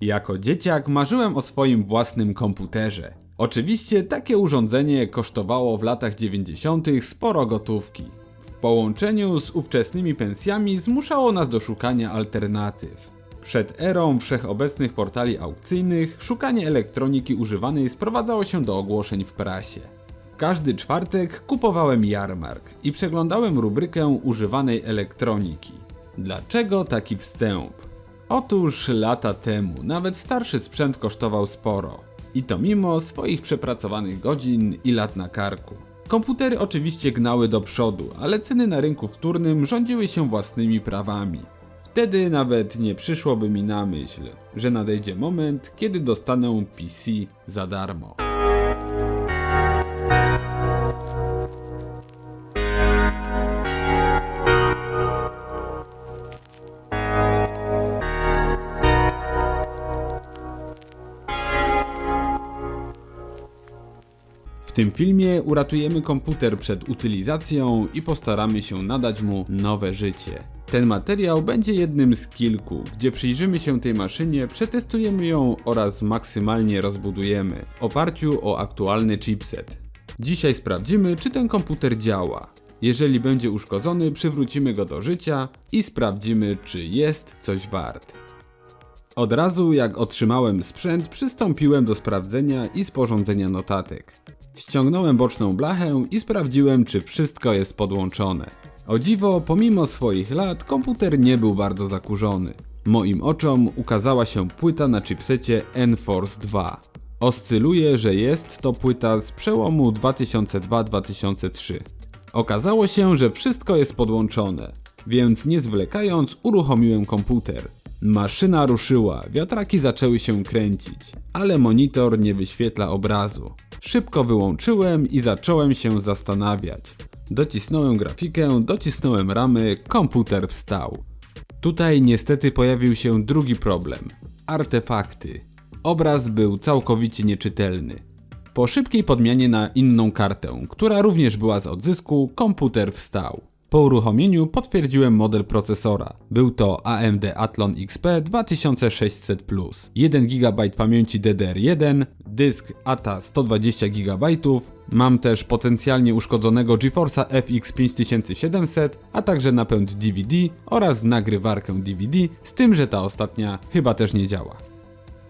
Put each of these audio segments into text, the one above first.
Jako dzieciak marzyłem o swoim własnym komputerze. Oczywiście takie urządzenie kosztowało w latach 90. sporo gotówki. W połączeniu z ówczesnymi pensjami zmuszało nas do szukania alternatyw. Przed erą wszechobecnych portali aukcyjnych szukanie elektroniki używanej sprowadzało się do ogłoszeń w prasie. W każdy czwartek kupowałem jarmark i przeglądałem rubrykę używanej elektroniki. Dlaczego taki wstęp? Otóż lata temu nawet starszy sprzęt kosztował sporo. I to mimo swoich przepracowanych godzin i lat na karku. Komputery oczywiście gnały do przodu, ale ceny na rynku wtórnym rządziły się własnymi prawami. Wtedy nawet nie przyszłoby mi na myśl, że nadejdzie moment, kiedy dostanę PC za darmo. Tym filmie uratujemy komputer przed utylizacją i postaramy się nadać mu nowe życie. Ten materiał będzie jednym z kilku, gdzie przyjrzymy się tej maszynie, przetestujemy ją oraz maksymalnie rozbudujemy w oparciu o aktualny chipset. Dzisiaj sprawdzimy, czy ten komputer działa. Jeżeli będzie uszkodzony, przywrócimy go do życia i sprawdzimy, czy jest coś wart. Od razu jak otrzymałem sprzęt, przystąpiłem do sprawdzenia i sporządzenia notatek. Ściągnąłem boczną blachę i sprawdziłem, czy wszystko jest podłączone. O dziwo, pomimo swoich lat, komputer nie był bardzo zakurzony. Moim oczom ukazała się płyta na chipsecie Enforce 2. Oscyluje, że jest to płyta z przełomu 2002-2003. Okazało się, że wszystko jest podłączone, więc nie zwlekając uruchomiłem komputer. Maszyna ruszyła, wiatraki zaczęły się kręcić, ale monitor nie wyświetla obrazu. Szybko wyłączyłem i zacząłem się zastanawiać. Docisnąłem grafikę, docisnąłem ramy, komputer wstał. Tutaj niestety pojawił się drugi problem. Artefakty. Obraz był całkowicie nieczytelny. Po szybkiej podmianie na inną kartę, która również była z odzysku, komputer wstał. Po uruchomieniu potwierdziłem model procesora. Był to AMD Athlon XP 2600 1 GB pamięci DDR1, dysk ATA 120 GB, mam też potencjalnie uszkodzonego GeForce'a FX 5700, a także napęd DVD oraz nagrywarkę DVD, z tym, że ta ostatnia chyba też nie działa.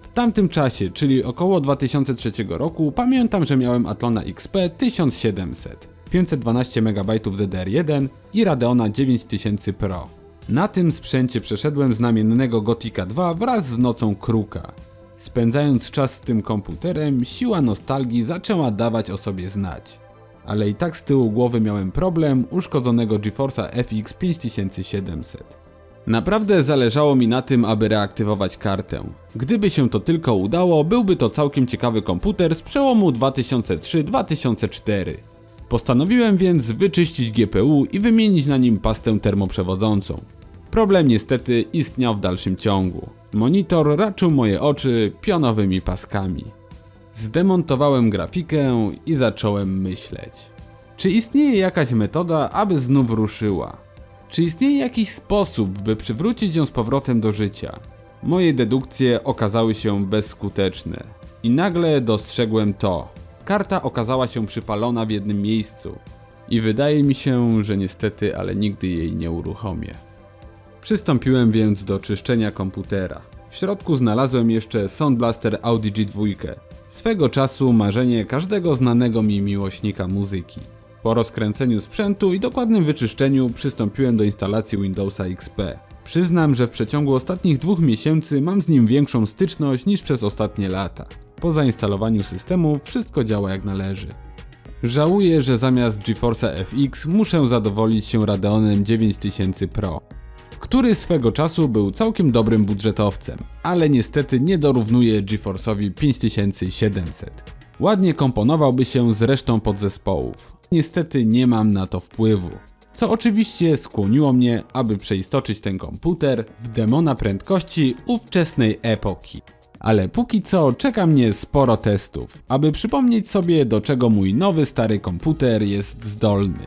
W tamtym czasie, czyli około 2003 roku, pamiętam, że miałem Athlona XP 1700. 512 MB DDR1 i Radeona 9000 Pro. Na tym sprzęcie przeszedłem znamiennego Gothica 2 wraz z Nocą Kruka. Spędzając czas z tym komputerem, siła nostalgii zaczęła dawać o sobie znać. Ale i tak z tyłu głowy miałem problem uszkodzonego GeForce'a FX 5700. Naprawdę zależało mi na tym, aby reaktywować kartę. Gdyby się to tylko udało, byłby to całkiem ciekawy komputer z przełomu 2003-2004. Postanowiłem więc wyczyścić GPU i wymienić na nim pastę termoprzewodzącą. Problem niestety istniał w dalszym ciągu. Monitor raczył moje oczy pionowymi paskami. Zdemontowałem grafikę i zacząłem myśleć. Czy istnieje jakaś metoda, aby znów ruszyła? Czy istnieje jakiś sposób, by przywrócić ją z powrotem do życia? Moje dedukcje okazały się bezskuteczne. I nagle dostrzegłem to. Karta okazała się przypalona w jednym miejscu. I wydaje mi się, że niestety, ale nigdy jej nie uruchomię. Przystąpiłem więc do czyszczenia komputera. W środku znalazłem jeszcze Sound Blaster Audi G2, swego czasu marzenie każdego znanego mi miłośnika muzyki. Po rozkręceniu sprzętu i dokładnym wyczyszczeniu przystąpiłem do instalacji Windowsa XP. Przyznam, że w przeciągu ostatnich dwóch miesięcy mam z nim większą styczność niż przez ostatnie lata. Po zainstalowaniu systemu wszystko działa jak należy. Żałuję, że zamiast GeForce'a FX muszę zadowolić się Radeonem 9000 Pro, który swego czasu był całkiem dobrym budżetowcem, ale niestety nie dorównuje GeForce'owi 5700. Ładnie komponowałby się z resztą podzespołów. Niestety nie mam na to wpływu. Co oczywiście skłoniło mnie, aby przeistoczyć ten komputer w demona prędkości ówczesnej epoki. Ale póki co czeka mnie sporo testów, aby przypomnieć sobie do czego mój nowy stary komputer jest zdolny.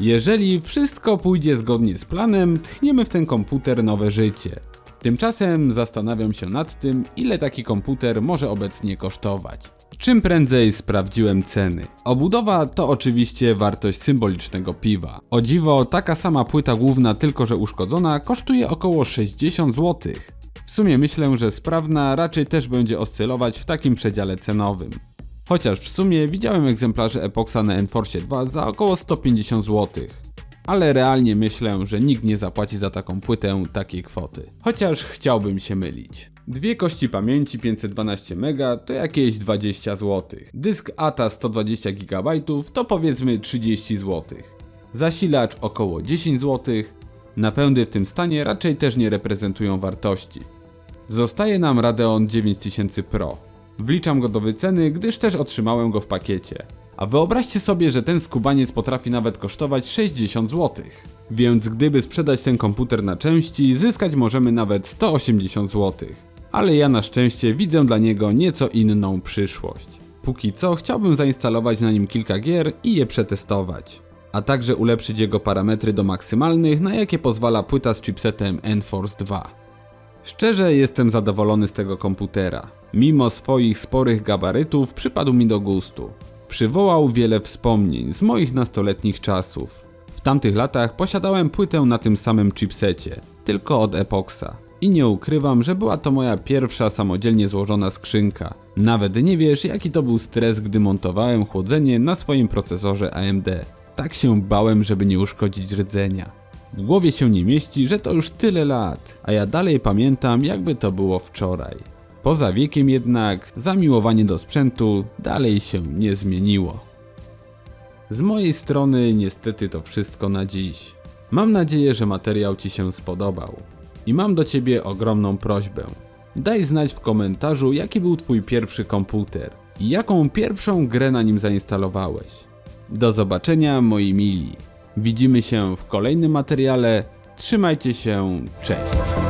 Jeżeli wszystko pójdzie zgodnie z planem, tchniemy w ten komputer nowe życie. Tymczasem zastanawiam się nad tym, ile taki komputer może obecnie kosztować. Czym prędzej sprawdziłem ceny. Obudowa to oczywiście wartość symbolicznego piwa. O dziwo, taka sama płyta główna, tylko że uszkodzona, kosztuje około 60 zł. W sumie myślę, że sprawna raczej też będzie oscylować w takim przedziale cenowym. Chociaż w sumie widziałem egzemplarze Epoxa na Enforce 2 za około 150 zł. Ale realnie myślę, że nikt nie zapłaci za taką płytę takiej kwoty. Chociaż chciałbym się mylić. Dwie kości pamięci 512 MB to jakieś 20 zł. Dysk ATA 120 GB to powiedzmy 30 zł. Zasilacz około 10 zł. Napędy w tym stanie raczej też nie reprezentują wartości. Zostaje nam Radeon 9000 Pro. Wliczam go do wyceny, gdyż też otrzymałem go w pakiecie. A wyobraźcie sobie, że ten skubaniec potrafi nawet kosztować 60 zł. Więc gdyby sprzedać ten komputer na części, zyskać możemy nawet 180 zł. Ale ja na szczęście widzę dla niego nieco inną przyszłość. Póki co chciałbym zainstalować na nim kilka gier i je przetestować. A także ulepszyć jego parametry do maksymalnych, na jakie pozwala płyta z chipsetem Enforce 2. Szczerze jestem zadowolony z tego komputera. Mimo swoich sporych gabarytów przypadł mi do gustu. Przywołał wiele wspomnień z moich nastoletnich czasów. W tamtych latach posiadałem płytę na tym samym chipsecie, tylko od Epoxa. I nie ukrywam, że była to moja pierwsza samodzielnie złożona skrzynka. Nawet nie wiesz, jaki to był stres, gdy montowałem chłodzenie na swoim procesorze AMD. Tak się bałem, żeby nie uszkodzić rdzenia. W głowie się nie mieści, że to już tyle lat, a ja dalej pamiętam, jakby to było wczoraj. Poza wiekiem jednak, zamiłowanie do sprzętu dalej się nie zmieniło. Z mojej strony niestety to wszystko na dziś. Mam nadzieję, że materiał Ci się spodobał. I mam do Ciebie ogromną prośbę. Daj znać w komentarzu, jaki był Twój pierwszy komputer i jaką pierwszą grę na nim zainstalowałeś. Do zobaczenia, moi mili. Widzimy się w kolejnym materiale. Trzymajcie się, cześć.